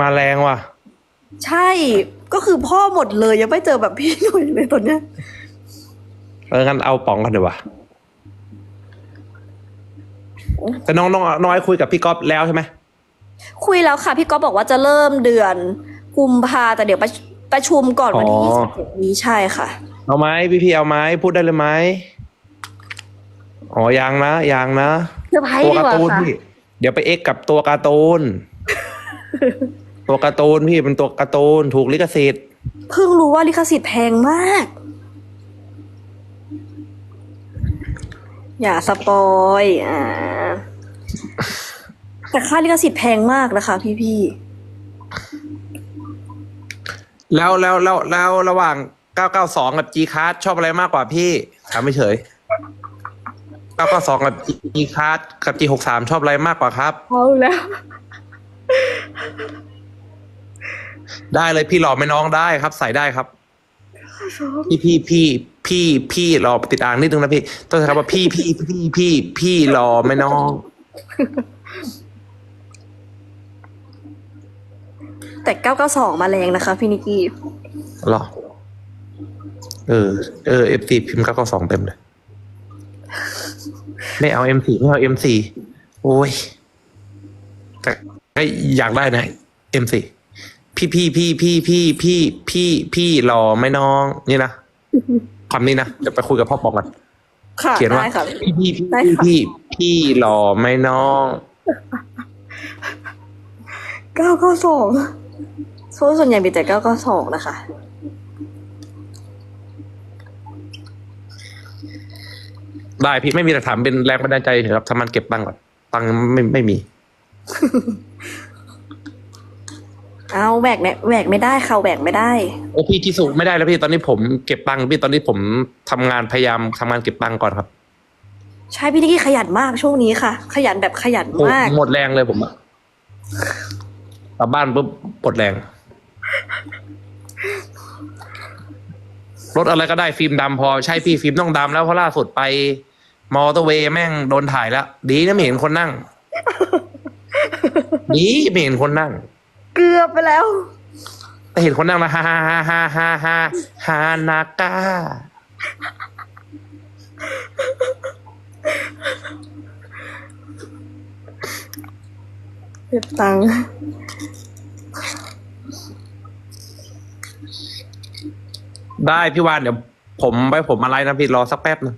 มาแรงว่ะ ใช่ก็คือพ่อหมดเลยยังไม่เจอแบบพี่หนุ่ยเลยตอนเนี้ยเอองั้นเอาป๋องกันเดี๋ยววะแต่น้องน้องน้อยคุยกับพี่ก๊อฟแล้วใช่ไหมคุยแล้วค่ะ พี่ก๊อฟบอกว่าจะเริ่มเดือนกุมภาแต่เดี๋ยวประชประชุมก่อนวันที่ยี่สิบเจ็ดนี้ใช่ค่ะ เอาไหมพี่พี่เอาไหมพูดได้เลยไหมอ๋อยังนะยังนะ เซอร์ไพรส์ตัวดีการ์กว่าตูนค่ะ พี่ เดี๋ยวไปเอ็กกับตัวการ์ตูน ตัวการ์ตูนพี่เป็นตัวการ์ตูนถูกลิขสิทธิ์ เพิ่งรู้ว่าลิขสิทธิ์แพงมาก อย่าสปอยอ่าแต่ค่าลิขสิทธิ์แพงมากนะคะ พี่พี่แล้วแล้วแล้วแล้วระหว่าง 992 กับ G Card ชอบอะไรมากกว่าพี่ถามไม่เฉย 992 กับ G Card กับ G63 ชอบอะไรมากกว่าครับ ๆเอาแล้ว ได้เลยพี่หล่อไหม่น้องได้ครับ ใส่ได้ครับ พี่พี่พี่พี่พี่รอติดอ่างนิดนึงนะพี่ ต้องใช้คำว่าพี่พี่พี่พี่พี่รอไหม่น้อง แต่ 992 มาแรงนะคะพี่นิกกี้ หรอ เออ เออเอฟซีพิมพ์เก้าเก้าสองเต็มเลย ไม่เอาเอ็มสี่ไม่เอาเอ็มสี่โอ้ย แต่ก็อยากได้นะเอ็มสี่ พี่พี่พี่พี่พี่พี่พี่พี่รอไหม่น้องนี่นะคำนี้นะเดี๋ยวไปคุยกับพ่อปองกันค่ะเขียนว่า ได้ค่ะ พี่พี่พี่ได้ค่ะ พี่พี่รอไหม่น้อง992ส่วนส่วนใหญ่มีแต่992นะคะ ได้พี่ไม่มีหลักฐานเป็นแรงบันดาลใจเถอะครับทำมันเก็บตังค์ก่อนตังค์ไม่ไม่มี เอาแหวกเนี่ยแหวกไม่ได้ค่ะแหวกไม่ได้โอ้พี่ที่สุไม่ได้แล้วพี่ตอนนี้ผมเก็บตังค์พี่ตอนนี้ผมทำงานพยายามทำงานเก็บตังค์ก่อนครับใช่พี่นิกกี้ขยันมากช่วงนี้ค่ะ ขยันแบบขยันโอ้มากหมดแรงเลยผมอะกลับบ้านปุ๊บหมดแรงรถอะไรก็ได้ฟิล์มดำพอใช่พี่ฟิล์มต้องดำแล้วเพราะล่าสุดไป มอเตอร์เวย์แม่งโดนถ่ายแล้ว ดีนะไม่เห็นคนนั่ง ดีไม่เห็นคนนั่ง เกือบไปแล้ว แต่เห็นคนนั่งนะฮ่าฮ่าฮ่าฮ่าฮ่าฮ่าฮานาก้าเก็บตังค์ได้พี่วานเดี๋ยวผมไปผมอะไรนะพี่รอสักแป๊บนึง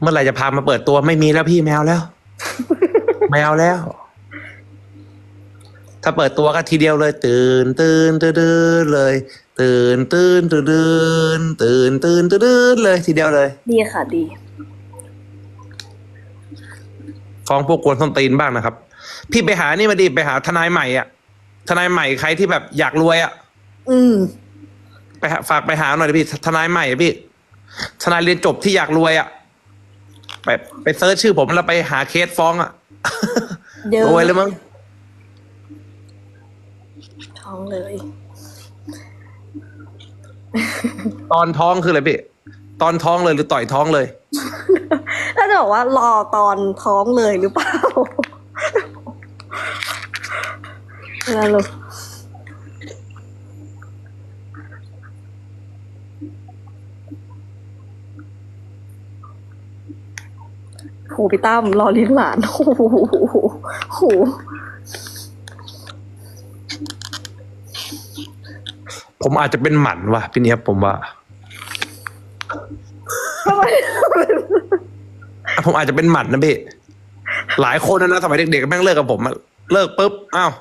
เมื่อไหร่จะพามาเปิดตัวไม่มีแล้วพี่แมวแล้ว แมวแล้ว ถ้าเปิดตัวก็ทีเดียวเลย ตื่นตื่นตื่นตื่นเลยตื่นตื่นตื่นตื่นตื่นตื่นตื่นเลย ทีเดียวเลยดีค่ะดี ฟ้องพวกกวนส้นตีนบ้างนะครับ พี่ไปหานี่มาดิไปหาทนายใหม่อะ ทนายใหม่ใครที่แบบอยากรวยอะ อืมไปหาฝากไปหาหน่อยดิพี่ทนายใหม่อะพี่ ทนายเรียนจบที่อยากรวยอะไปไปเซิร์ชชื่อผมแล้วไปหาเคสฟ้องอะ เดี๋ยวรวยเลยมั้ง ท้องเลย ตอนท้องคืออะไรพี่ ตอนท้องเลยหรือต่อยท้องเลยถ้าจะบอกว่ารอตอนท้องเลยหรือเปล่านั่นลูกโหพี่ตั้มรอเลี้ยงหลานโอ้โหโห ผมอาจจะเป็นหมันว่ะพี่เนี้ยบผมว่าทำไมอะผมอาจจะเป็นหมันนะพี่หลายคนนะนะสมัยเด็กๆแม่งเลิกกับผมอะเลิกปุ๊บอ้าว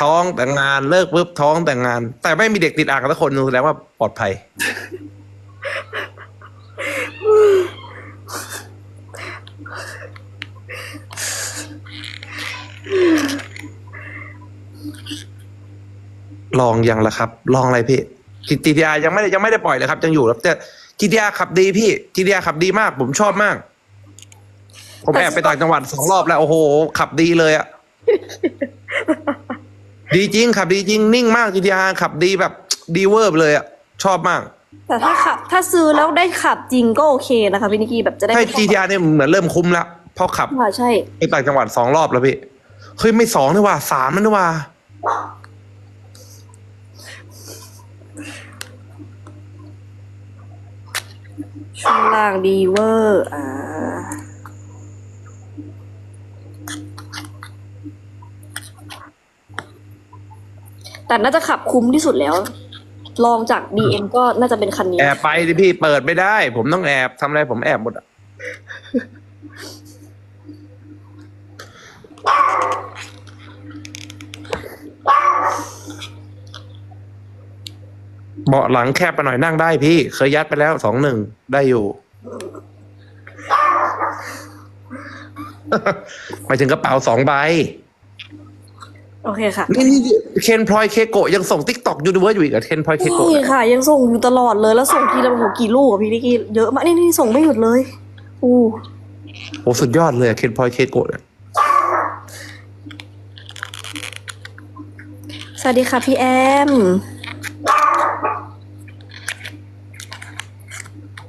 ท้องแต่งงานเลิกปุ๊บท้องแต่งงาน แต่ไม่มีเด็กติดอ่างสักคนนึงแสดงว่าปลอดภัย ลองยังละครับ ลองอะไรพี่จีทีอายังไม่ได้ยังไม่ได้ปล่อยเลยครับ ยังอยู่ครับแต่จีทีอาขับดีพี่จีทีอาขับดีมาก ผมชอบมาก ผมแอบไปต่างจังหวัดสองรอบแล้วโอ้โห ขับดีเลยอะดีจริงขับดีจริงนิ่งมากจีทีอาขับดีแบบดีเวอร์ไปเลยอะชอบมาก แต่ถ้าขับ ถ้าซื้อแล้วได้ขับจริงก็โอเคนะคะพี่นิกกี้แบบจะได้ใช่ไม่ต้องจีทีอาเนี่ยเหมือนเริ่มคุ้มแล้วเพราะขับค่ะใช่ไปต่างจังหวัดสองรอบแล้วพี่เฮ้ยไม่สองนี่ว่าสามนั่นนี่ว่า ช่วงล่างดีเวอร์อ่าแต่น่าจะขับคุ้มที่สุดแล้ว ลองจาก BM ก็น่าจะเป็นคันนี้ แอบไปดิพี่เปิดไม่ได้ ผมต้องแอบทำอะไรผมแอบหมดอะ เบาะหลังแคบไปหน่อยนั่งได้พี่ เคยยัดไปแล้วสองหนึ่งได้อยู่ หมายถึงกระเป๋าสองใบ โอเคค่ะนี่นี่เคนพลอยเคโกะยังส่งติ๊กต็อกยูนิเวิร์สอยู่อีกเหรอะเคนพลอยเคโกะนี่ค่ะ ยังส่งอยู่ตลอดเลยแล้วส่งทีละโอ้โหกี่ลูกอะพี่นิกกี้เยอะมากนี่นี่ส่งไม่หยุดเลยอู้โอ้สุดยอดเลยเคนพลอยเคโกะเนี่ยสวัสดีค่ะพี่แอม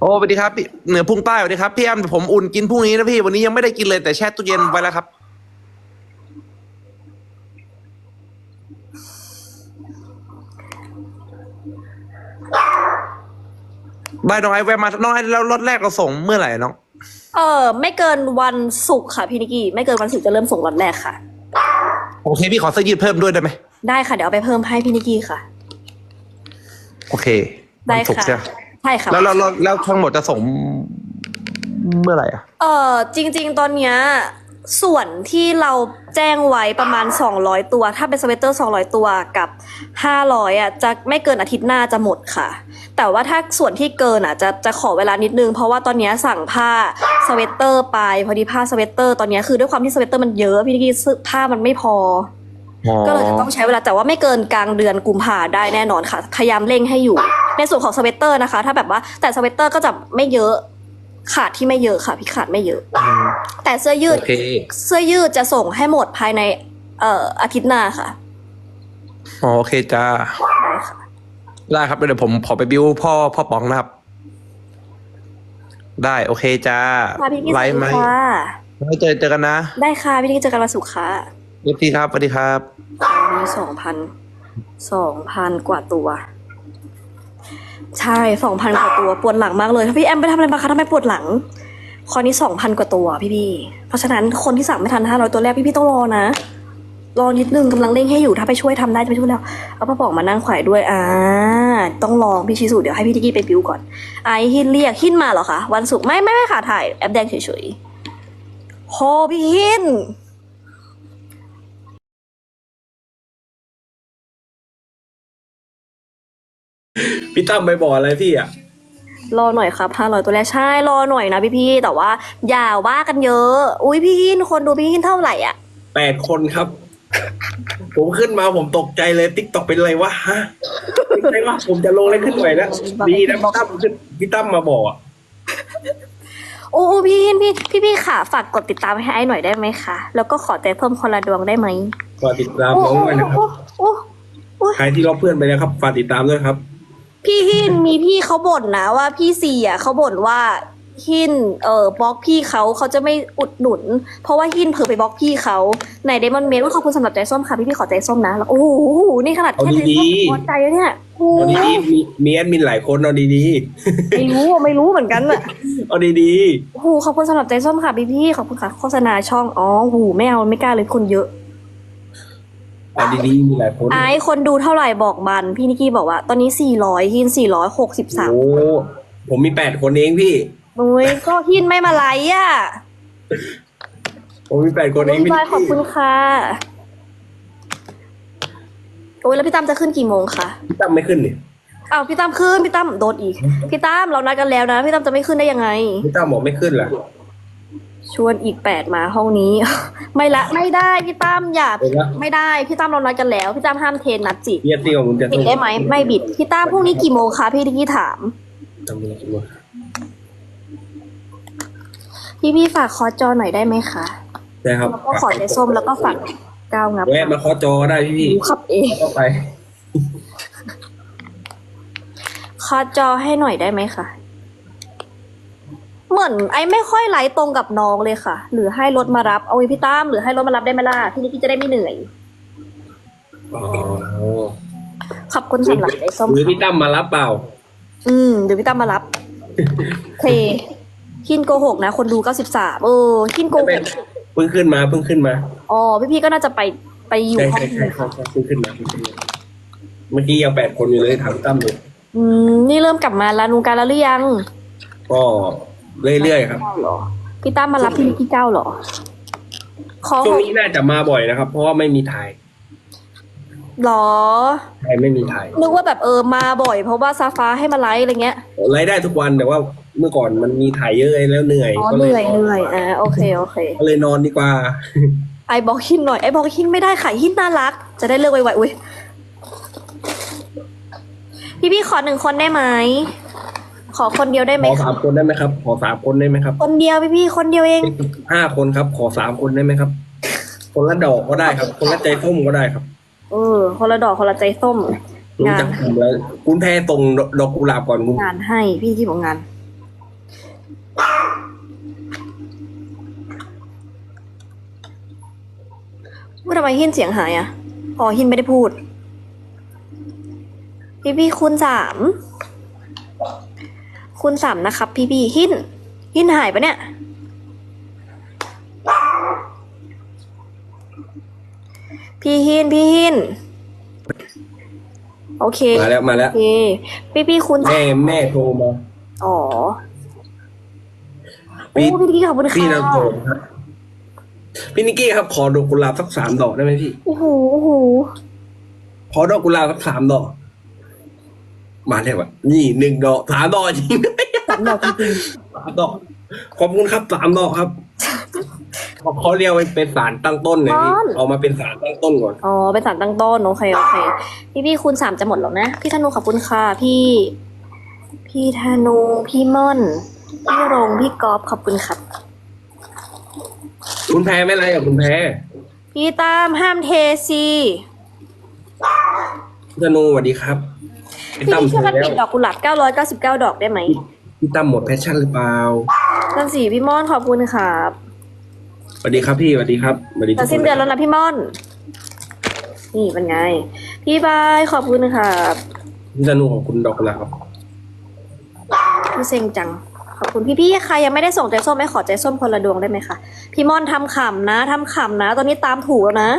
โอ้สวัสดีครับพี่เหนือพุ่งใต้สวัสดีครับพี่แอมผมอุ่นกินพรุ่งนี้นะพี่ วันนี้ยังไม่ได้กินเลยแต่แช่ตู้เย็นไว้แล้วครับ บายน้องไอแวะมาน้องไอแล้วรถแรกเราส่งเมื่อไหร่น้องเออไม่เกินวันศุกร์ค่ะพี่นิกกี้ไม่เกินวันศุกร์จะเริ่มส่งวันแรกค่ะ โอเคพี่ขอเสื้อยืดเพิ่มด้วยได้ไหมได้ค่ะเดี๋ยวเอาไปเพิ่มให้พี่นิกกี้ค่ะ โอเคได้วันศุกร์ค่ะใช่ไหม ใช่ค่ะ แล้วแล้วแล้วแล้วทั้งหมดจะส่งเมื่อไหร่อะ เออจริง ๆ ตอนเนี้ยส่วนที่เราแจ้งไว้ประมาณ 200 ตัว ถ้าเป็นสเวตเตอร์ 200 ตัวกับ 500อะจะไม่เกินอาทิตย์หน้าจะหมดค่ะ แต่ว่าถ้าส่วนที่เกินอะจะจะขอเวลานิดนึง เพราะว่าตอนเนี้ยสั่งผ้าสเวตเตอร์ไปพอดีผ้าสเวตเตอร์ตอนเนี้ยคือด้วยความที่สเวตเตอร์มันเยอะพี่นิกกี้ซื้อผ้ามันไม่พอ ก็เลยจะต้องใช้เวลาแต่ว่าไม่เกินกลางเดือนกุมภาได้แน่นอนค่ะ พยายามเร่งให้อยู่ ในส่วนของสเวตเตอร์นะคะ ถ้าแบบว่าแต่สเวตเตอร์ก็จะไม่เยอะขาดที่ไม่เยอะค่ะพี่ขาดไม่เยอะอืมแต่เสื้อยืด โอเค เสื้อยืดจะส่งให้หมดภายใน เอ่ออาทิตย์หน้าค่ะอ๋อโอเคจ้าได้ค่ะ ได้ครับเดี๋ยวผมขอไปบิวพ่อพ่อป๋องนะครับ ได้โอเคจ้าค่ะพี่กิ๊กไลฟ์ไหมค่ะ ไว้เจอเจอกันนะได้ค่ะพี่กิ๊กเจอกันวันศุกร์ค่ะเอฟซีครับสวัสดีครับมีสองพันสองพันกว่าตัว ใช่สองพันกว่าตัวปวดหลังมากเลยพี่แอมไปทำอะไรมาคะทำไมปวดหลัง คอนี้สองพันกว่าตัวพี่พี่เพราะฉะนั้นคนที่สั่งไม่ทันห้าร้อยตัวแรกพี่พี่ต้องรอนะรอนิดนึงกำลังเร่งให้อยู่ถ้าไปช่วยทำได้จะไปช่วยแล้วเอาป้าป๋องมานั่งขวายด้วยอ่าต้องลองพี่ชิสุเดี๋ยวให้พี่ทิกกี้ไปบิวก่อนไอหินเรียกหินมาเหรอคะวันศุกร์ไม่ไม่ไม่ค่ะถ่ายแอปแดงเฉยๆโหพี่หิน พี่ตั้มไปบอกอะไรพี่อะ รอหน่อยครับห้าร้อยตัวแรกใช่รอหน่อยนะพี่พี่ๆแต่ว่าอย่าว่ากันเยอะ อุ้ยพี่หินคนดูพี่หินเท่าไหร่อะแปดคนครับ ผมขึ้นมาผมตกใจเลยติ๊กตอกเป็นไรวะฮะเป็นไรวะผมจะลงอะไรขึ้นหน่อยนะดีนะพี่ตั้มขึ้นพี่ตั้มมาบอกอะโอ้พี่หินพี่พี่พี่ค่ะฝากกดติดตามให้ไอ้หน่อยได้ไหมคะแล้วก็ขอแต่เพิ่มคนละดวงได้ไหมฝากติดตามน้องด้วยนะครับโอ้โอ้โอ้ใครที่เราเพื่อนไปนะครับฝากติดตามด้วยครับ พี่หินมีพี่เขาบ่นนะว่าพี่ซีอะเขาบ่นว่าหินเอ่อบล็อกพี่เขาเขาจะไม่อุดหนุน เพราะว่าหินเผลอไปบล็อกพี่เขาในเดมอนเมดว่าขอบคุณสำหรับใจส้มค่ะพี่พี่ขอใจส้มนะแล้วโอ้โหนี่ขนาดแค่ใจเอาดีส้มๆ พอใจแล้วเนี่ยโอ้เอาโหดีๆมีมีแอดมินหลายคนเอาดีไม่รู้อะไม่รู้เหมือนกันอะ ๆเอาดีโอ้โหขอบคุณสำหรับใจส้มค่ะพี่พี่ขอบคุณค่ะโฆษณาช่องอ๋อโอ้โหไม่เอาไม่กล้าเลยคนเยอะๆ เอาดีๆมีหลายคนไอ้คนดูเท่าไหร่บอกมัน พี่นิกกี้บอกว่า ตอนนี้สี่ร้อยหินสี่ร้อยหกสิบสามโอ้ผมมีแปดคนเองพี่โอ้ยก็หินไม่มาไลค์อะผมมีแปดคนเองพี่พี่บอยขอบคุณค่ะโอ้ยแล้วพี่ตั้มจะขึ้นกี่โมงคะพี่ตั้มไม่ขึ้นนี่อ้าวพี่ตั้มขึ้นพี่ตั้มโดนอีก พี่ตั้มเรานัดกันแล้วนะ พี่ตั้มจะไม่ขึ้นได้ยังไง พี่ตั้มบอกไม่ขึ้นล่ะ ชวนอีกแปดมาห้องนี้ ไม่ละไม่ได้พี่ตั้มอย่าไปละ ไม่ได้พี่ตั้มเรานัดกันแล้วพี่ตั้มห้ามเทรนนัดจิพี่ตีของผมจะบิดได้ไหมไม่บิดพี่ตั้มพรุ่งนี้กี่โมงคะพี่ทิกกี้ถาม ทำยังไงวะพี่พี่ฝากคอจอหน่อยได้ไหมคะได้ครับแล้วก็ขอใจส้มแล้วก็ฝากก้าวงับแวะมาเคาะจอก็ได้พี่พี่หนูขับเองก็ไป คอจอให้หน่อยได้ไหมคะ เหมือนไอ้ไม่ค่อยไลฟ์ตรงกับน้องเลยค่ะ หรือให้รถมารับเอาไว้พี่ตั้มหรือให้รถมารับได้ไหมล่ะพี่นิกกี้จะได้ไม่เหนื่อย อ๋อขอบคุณสำหรับใจส้มหรือพี่ตั้มมารับเปล่า อืมเดี๋ยวพี่ตั้มมารับโอเคหินโกหกนะ คนดูเก้าสิบสามเออหินโกหกเพิ่งขึ้นมาเพิ่งขึ้นมาอ๋อพี่พี่ๆก็น่าจะไปไปอยู่ใช่ห้องใช่ใช่ครับเพิ่งขึ้นมาเพิ่งขึ้นมาเมื่อกี้ยังแปดคนอยู่เลยถามตั้มอยู่อืมนี่เริ่มกลับมาแล้วนูการแล้วหรือยังก็ เรื่อยๆครับ เหรอพี่ตั้มมารับพี่พี่เก้าเหรอขอช่วงนี้น่าจะมาบ่อยนะครับ เพราะว่าไม่มีถ่ายหรอถ่ายไม่มีถ่ายนึกว่าแบบเออมาบ่อย เพราะว่าซาฟ้าให้มาไลฟ์อะไรเงี้ยไลฟ์ได้ทุกวันแต่ว่าเมื่อก่อนมันมีถ่ายเยอะแล้วเหนื่อยอ๋อก็เหเลยนื่อยเหนื่อยอ่าโอเคโอเคก็เลยนอนดีกว่า ไอบอกหินหน่อยไอบอกหินไม่ได้ค่ะหินน่ารัก จะได้เลิกไวๆอุ้ยพี่พี่ๆขอหนึ่งคนได้ไหม ขอคนเดียวได้ไหมขอสามคนได้ไหมครับ ขอสามคนได้ไหมครับ คนเดียวพี่พี่ๆคนเดียวเองห้าคนครับ ขอสามคนได้ไหมครับ คนละดอกก็ได้ครับ คนละใจส้มก็ได้ครับ เออ คนละดอกคนละใจส้มรู้จักผมแล้วคุณแพรส่งดอกกุหลาบก่อนคุณงานให้พี่ที่บอกงานว่าทำไมหินเสียงหายอะอ๋อหินไม่ได้พูด พี่พี่ๆคูณสาม คูณสามนะครับ พี่พี่ๆหินหินหายปะเนี่ย พี่หินพี่หินโอเคมาแล้วมาแล้วโอเคพี่พี่ๆคูณแม่แม่โทรมาอ๋อพี่โอ้พี่นิกกี้ขอบคุณค่ะพี่นำโทรครับพี่นิกกี้ครับ ขอดอกกุหลาบสักสามดอกได้ไหมพี่โอ้โหโอ้โหขอดอกกุหลาบสักสามดอก มาแล้ววะนี่หนึ่งดอกสามดอกจริงสามดอกจริงสามดอกขอบคุณครับสามดอกครับเขาเรียกว่าเป็นสารตั้งต้นเนี่ยพี่เอามาเป็นสารตั้งต้นก่อนๆอ๋อ เป็นสารตั้งต้น โอเค โอเค พี่พี่คูณสามจะหมดแล้วนะ พี่ธนูขอบคุณค่ะ พี่ พี่ธนู พี่ม่อน พี่รงพี่กอฟขอบคุณครับ คุณแพ้ไม่ไรอะคุณแพ้ พี่ตามห้ามเทซีพี่ธนูสวัสดีครับ พี่พี่ตั้มพี่ช่วยกันแล้ปิวดดอกกุหลาบ999 ดอกได้ไหม พี่ตั้มหมดแพชชั่นหรือเปล่านั่นสิพี่ม่อนขอบคุณครับสวัสดีครับพี่สวัสดีครับสวัสดีทุจะกคสิ้นเดือนแล้วนะพี่ม่อน นี่เป็นไง พี่บายขอบคุณครับพี่ธนูของคุณดอกกุหลาบครับพี่เซ็งจังขอบคุณพี่พี่ๆใครยังไม่ได้ส่งใจส้มไม่ขอใจส้มคนละดวงได้ไหมคะพี่ม่อนทำขำนะทำขำนะ ตอนนี้ตามถูกแล้วนะ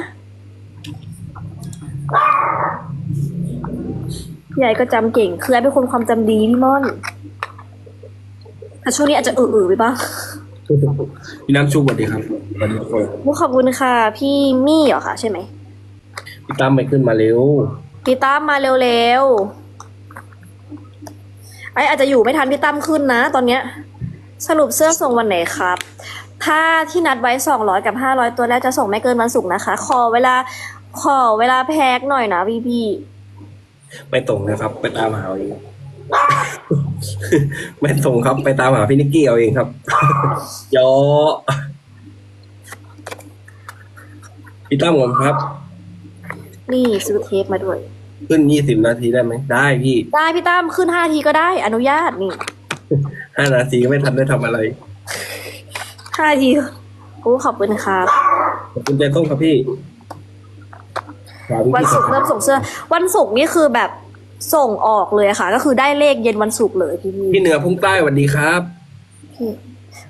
พี่ใหญ่ก็จำเก่งคือไอ้เป็นคนความจำดีพี่ม่อนแต่ช่วงนี้อาจจะอือๆไปบ้างพี่น้ำชุบสวัสดีครับสวัสดีทุกคนมุกขอบคุณค่ะ พี่มี่เหรอคะใช่ไหมพี่ตั้มไปขึ้นมาเร็วพี่ตั้มมาเร็วๆไออาจจะอยู่ไม่ทันพี่ตั้มขึ้นนะ ตอนเนี้ย สรุปเสื้อส่งวันไหนครับถ้าที่นัดไว้สองร้อยกับห้าร้อยตัวแรกจะส่งไม่เกินวันศุกร์นะคะ ขอเวลาขอเวลาแพ็กหน่อยนะพี่พี่ ไม่ตรงนะครับ ไปตามหาเอาเอง ไม่ตรงครับ ไปตามหาพี่นิกกี้เอาเองครับยอพี่ตั้มผมครับๆนี่ซื้อเทปมาด้วย ขึ้นยี่สิบนาทีได้ไหม ได้พี่ ได้พี่ตั้มขึ้นห้าทีก็ได้ อนุญาตนี่ห้านาทีก็ไม่ทันได้ทำอะไรห้าทีโอ้ขอบคุณครับขอบคุณใจต้มครับพี่ฝาก วันพี่ศุกร์เริ่มส่งเสื้อ วันศุกร์นี่คือแบบส่งออกเลยค่ะ ก็คือได้เลขเย็นวันศุกร์เลยพี่พี่พี่เหนือพุ่งใต้สวัสดีครับพี่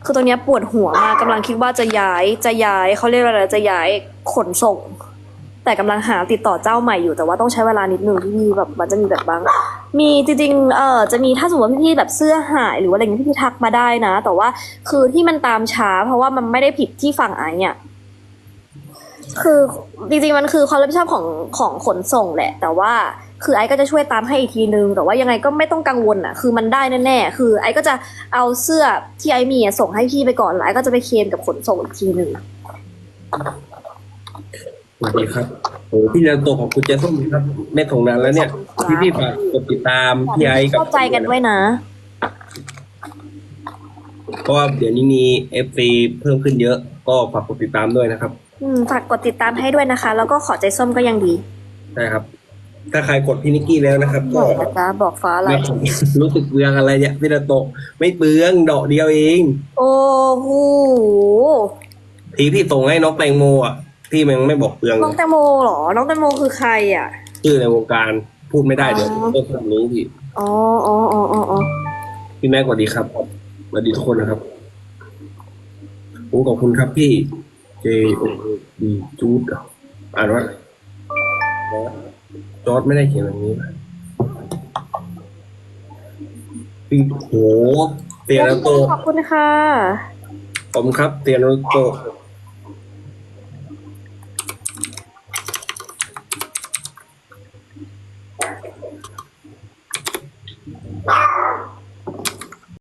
คือตอนเนี้ยปวดหัวมากกำลังคิดว่าจะย้ายจะย้ายเขาเรียกว่าอะไรจะย้ายขนส่ง แต่กำลังหาติดต่อเจ้าใหม่อยู่แต่ว่าต้องใช้เวลานิดนึงพี่แบบมันจะมีแบบบาง มีจริงๆเออจะมีถ้าสมมติว่าพี่ๆแบบเสื้อหายหรือว่าอะไรอย่างเงี้ยพี่ๆทักมาได้นะ แต่ว่าคือที่มันตามช้า เพราะว่ามันไม่ได้ผิดที่ฝั่งไอ้เนี่ย คือจริงๆมันคือความรับผิดชอบของของขนส่งแหละ แต่ว่าคือไอ้ก็จะช่วยตามให้อีกทีนึง แต่ว่ายังไงก็ไม่ต้องกังวลอะ คือมันได้แน่ๆ คือไอ้ก็จะเอาเสื้อที่ไอ้มีอะส่งให้พี่ไปก่อนแล้วไอ้ก็จะไปเคลมกับขนส่งอีกทีนึงสวัสดีครับโอ้พี่เรือนโตของคุณเจส้มครับไม่ส่งนานแล้วเนี่ย พี่พี่ๆฝากกดติดตามพี่ไอ้กับเข้าใจกันไว้นะ เพราะว่าเดี๋ยวนี้มีเอฟซีเพิ่มขึ้นเยอะ ก็ฝากกดติดตามด้วยนะครับ ฝากกดติดตามให้ด้วยนะคะ แล้วก็ขอใจส้มก็ยังดีใช่ครับ ถ้าใครกดพี่นิกกี้แล้วนะครับบก็อกนะบอกฟ้าอะไร รู้สึกเบืองอะไรเนี่ยพี่นาโตไม่เบืองดอกเดียวเอง โอ้โหที่พี่ส่งให้น้องแตงโมอะพี่มันไม่บอกเปลืองน้องแตงโมเหรอ น้องแตงโมคือใครอะ ชื่อในวงการพูดไม่ได้เดี๋ยวต้องรู้พี่อ๋ออ๋ออ๋ออ๋ออพี่แม่สวัสดีครับสวัสดีทุกคนนะครับโอ้ขอบคุณครับพี่ J O D จูดอ่านว่าจอร์ดไม่ได้เขียนแบบนี้ปีโหเตียนโตขอบคุณค่ะผมครับ เตียนโต